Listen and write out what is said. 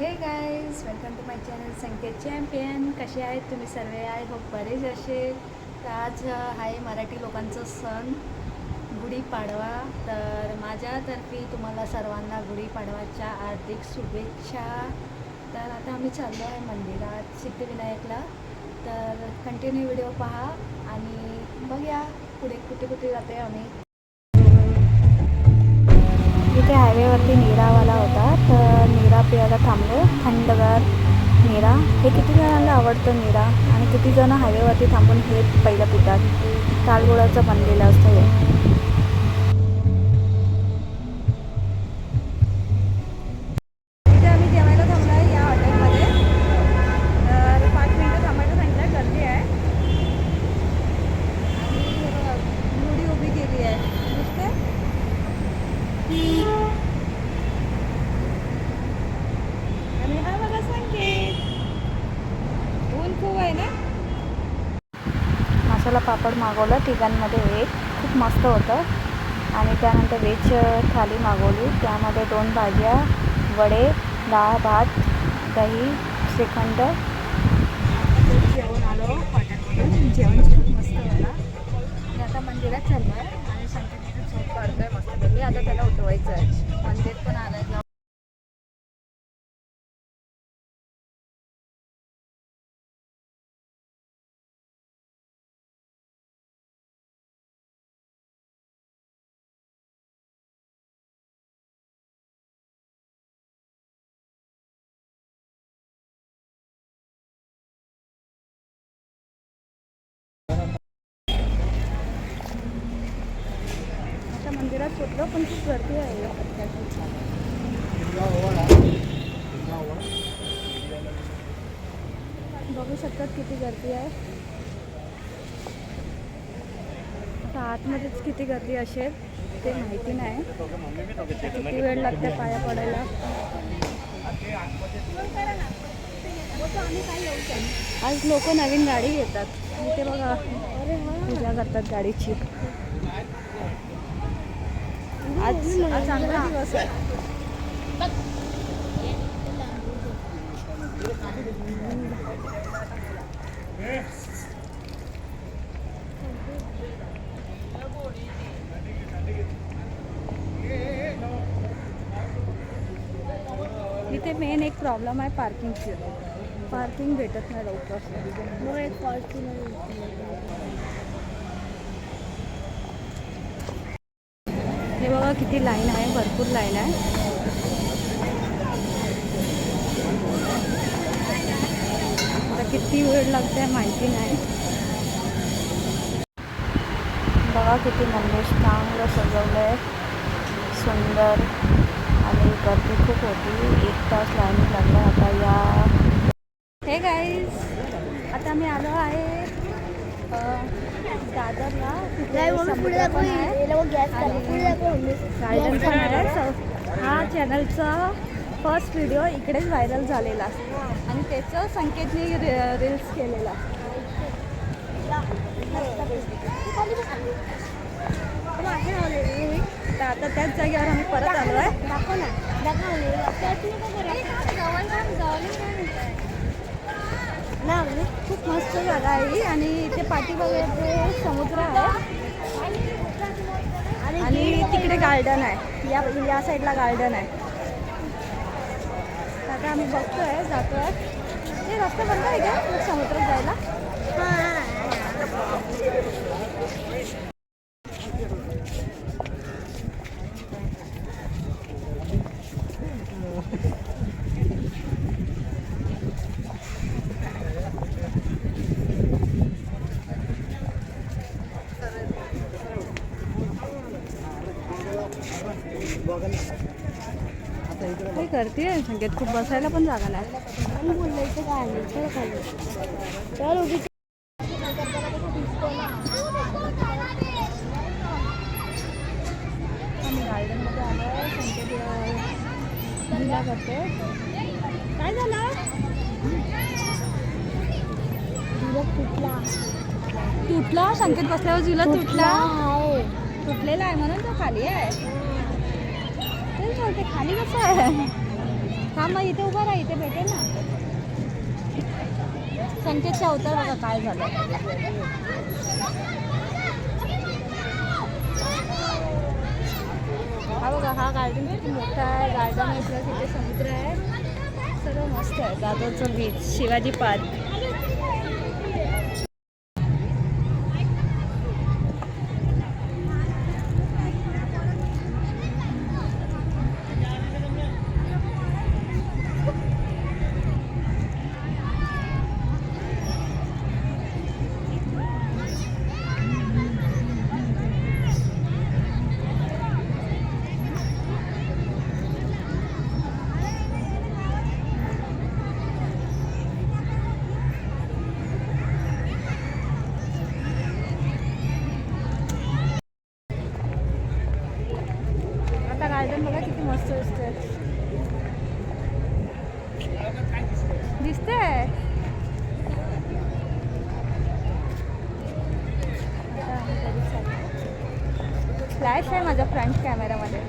Hey guys welcome to my channel Sanket champion कसे आहेत तुम्ही सर्व? आहे हो बरेच असे. तर आज आहे मराठी लोकांचा सण गुढीपाडवा तर माझ्यातर्फे तुम्हाला सर्वांना गुढीपाडवाच्या हार्दिक शुभेच्छा. तर आता आम्ही चाललो आहे मंदिरात सिद्धिविनायकला. तर कंटिन्यू व्हिडिओ पहा आणि बघूया पुढे कुठे कुठे जाते आम्ही. इथे हायवेवरती नीरावाला होता. तर नीरा प्यायला थांबलो. थंडगार नीरा. हे किती जणांना आवडतं नीरा? आणि किती जण हायवेवरती थांबून हे पहिलं पितात? तालगुळाचं बनलेलं असतं हे इथे आम्ही जेवायला थांबलो आहे या हॉटेलमध्ये तर पाच मिनटं थांबायला सांगितलं गर्दी आहे आणि हे बघा, गुढी उभी केली आहे दिसते आणि हा बघा संकेत ऊन खूप आहे ना मसाला पापड मागवलं तिघांमध्ये एक. खूप मस्त होतं. आणि त्यानंतर व्हेज थाली मागवली. त्यामध्ये दोन भाज्या वडे डाळ भात दही श्रीखंड. जेवण आलो हॉटेलमधून जेवण खूप मस्त झालं. आणि आता मंदिरात चाललो आहे आणि संकेत झोप काढतोय मस्तपैकी आता त्याला उठवायचं आहे मंदिर पण आलं मंदिरात पोचलो पण खूप गर्दी आहे. बघू शकतात किती गर्दी आहे. आता आतमध्येच किती गर्दी असेल ते माहिती नाही. किती वेळ लागते पाया पडायला? आज लोक नवीन गाडी घेतात. ते बघा पूजा करतात गाडीची. आज चांगला दिवस आहे इथे मेन एक प्रॉब्लेम आहे पार्किंगची पार्किंग भेटत नाही लवकर. मग एक पार्किंग हे बघा किती लाईन आहे भरपूर लाईन आहे. आता किती वेळ लागते माहिती नाही. बघा किती मंदिर चांगलं सजवलं आहे सुंदर. आणि गर्दी खूप होती. एक तास लाईन लागला आता या. हे गाईज आता मी आलो आहे. दादरला हा चॅनलचा फर्स्ट व्हिडिओ इकडेच व्हायरल झालेला. आणि त्याचं संकेतने रि- रील्स केलेला. तर आता त्याच जागेवर आम्ही परत आलो आहे मम्मी खूप मस्त जागा आहे ही आणि इथे पाठीमागे समुद्र आहे. आणि तिकडे गार्डन आहे. या या साईडला गार्डन आहे. आता आम्ही बघतोय जातोय. हे रस्ता बंद आहे का? समुद्रात जायला? काही करते. संकेत खूप बसायला पण जागा नाही. काय करते. झालं? तुटला. तुटला? संकेत बसल्यावर जिला तुटला तुटलेला आहे म्हणून तो खाली आहे. तेच बोलते खाली कसं आहे? हां मग इथे उभा राहा इथे भेटेल ना. संकेतच्या अवतार बघा काय झालं? हा बघा हा गार्डन किती मोठा आहे. गार्डन आहे तिथे समुद्र आहे. सर्व मस्त आहे. दादरचं बीच शिवाजी पार्क. मस्त दिसते दिसते फ्लॅश आहे माझ्या फ्रंट कॅमेरामध्ये.